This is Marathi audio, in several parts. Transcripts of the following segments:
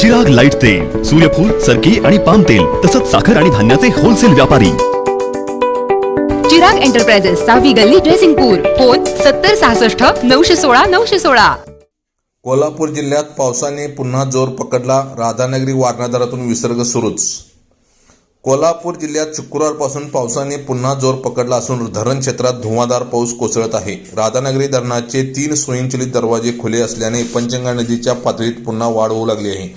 चिराग लाइट तेल सूर्यफूल सरकी आणि पाम तेल तसंच साखर आणि धान्याचे होलसेल व्यापारी. चिराग एंटरप्राइजेस सावी गल्ली ड्रेसिंगपूर फोन सत्तर सहासष्ट नऊशे सोळा नऊशे सोळा. कोल्हापूर जिल्ह्यात पावसाने पुन्हा जोर पकडला. राधानगरी वारणाधारातून विसर्ग सुरूच. कोल्हापूर जिल्ह्यात शुक्रवारपासून पावसाने पुन्हा जोर पकडला असून धरण क्षेत्रात धुवाधार पाऊस कोसळत आहे. राधानगरी धरणाचे तीन स्वयंचलित दरवाजे खुले असल्याने पंचगंगा नदीच्या पातळीत पुन्हा वाढ होऊ लागली आहे.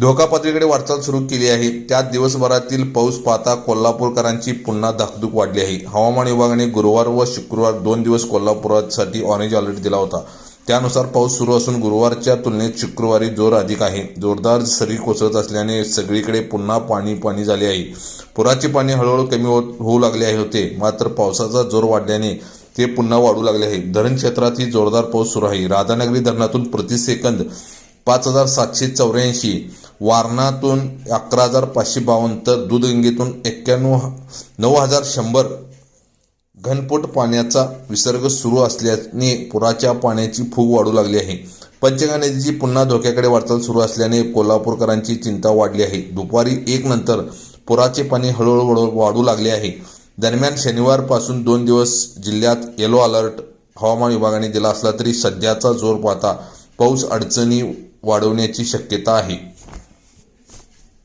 धोका पातळीकडे वाटचाल सुरू केली आहे. त्यात दिवसभरातील पाऊस पाहता कोल्हापूरकरांची पुन्हा धाकधूक वाढली आहे. हवामान विभागाने गुरुवार व शुक्रवार दोन दिवस कोल्हापुरासाठी ऑरेंज अलर्ट दिला होता. त्यानुसार पाऊस सुरू असून गुरुवारच्या तुलनेत शुक्रवारी जोर अधिक आहे. जोरदार सरी कोसळत असल्याने सगळीकडे पुन्हा पाणी पाणी झाले आहे. पुराचे पाणी हळूहळू कमी होत होऊ लागले आहे होते. मात्र पावसाचा जोर वाढल्याने ते पुन्हा वाढू लागले आहे. धरण क्षेत्रातही जोरदार पाऊस सुरू आहे. राधानगरी धरणातून प्रति सेकंद पाच हजार सातशे चौऱ्याऐंशी वारणातून अकरा हजार पाचशे बावन्न तर दूधगंगेतून एक्क्याण्णव नऊ हजार शंभर घनफूट पाण्याचा विसर्ग सुरू असल्याने पुराच्या पाण्याची फूग वाढू लागली आहे. पंचगंगा नदीची पुन्हा धोक्याकडे वाटचाल सुरू असल्याने कोल्हापूरकरांची चिंता वाढली आहे. दुपारी एक नंतर पुराचे पाणी हळूहळू वाढू लागले आहे. दरम्यान शनिवारपासून दोन दिवस जिल्ह्यात येलो अलर्ट हवामान विभागाने दिला असला तरी सध्याचा जोर पाहता पाऊस अडचणी वाढवण्याची शक्यता आहे.